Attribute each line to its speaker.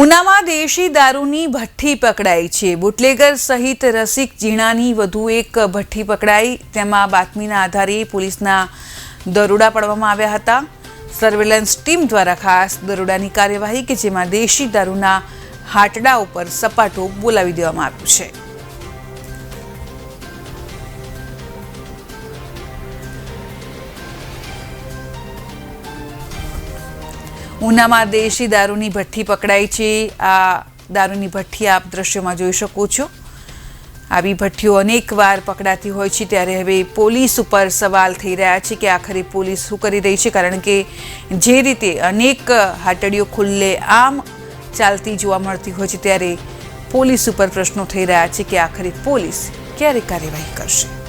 Speaker 1: ઉનામાં દેશી દારૂની ભઠ્ઠી પકડાઈ છે. બુટલેગર સહિત રસિક જીણાની વધુ એક ભઠ્ઠી પકડાઈ. તેમાં બાતમીના આધારે પોલીસના દરોડા પાડવામાં આવ્યા હતા. સર્વેલન્સ ટીમ દ્વારા ખાસ દરોડાની કાર્યવાહી કે જેમાં દેશી દારૂના હાટડા ઉપર સપાટો બોલાવી દેવામાં આવ્યું છે. ઉનામાં દેશી દારૂની ભઠ્ઠી પકડાઈ છે. આ દારૂની ભઠ્ઠી આપ દ્રશ્યમાં જોઈ શકો છો. આવી ભઠ્ઠીઓ અનેક વાર પકડાતી હોય છે. ત્યારે હવે પોલીસ ઉપર સવાલ થઈ રહ્યા છે કે આખરે પોલીસ શું કરી રહી છે? કારણ કે જે રીતે અનેક હાટડીઓ ખુલ્લે આમ ચાલતી જોવા મળતી હોય છે, ત્યારે પોલીસ ઉપર પ્રશ્નો થઈ રહ્યા છે કે આખરે પોલીસ ક્યારે કાર્યવાહી કરશે?